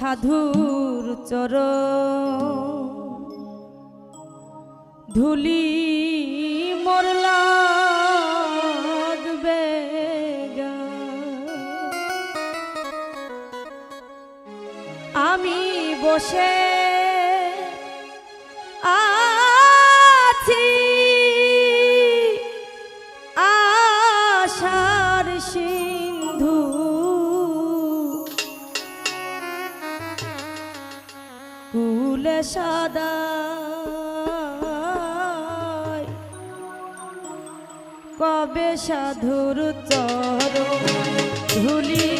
সাধুর চর ধুলি মরলা আমি বসে ফুলে সাদা। কবে সাধুর চর ধুলি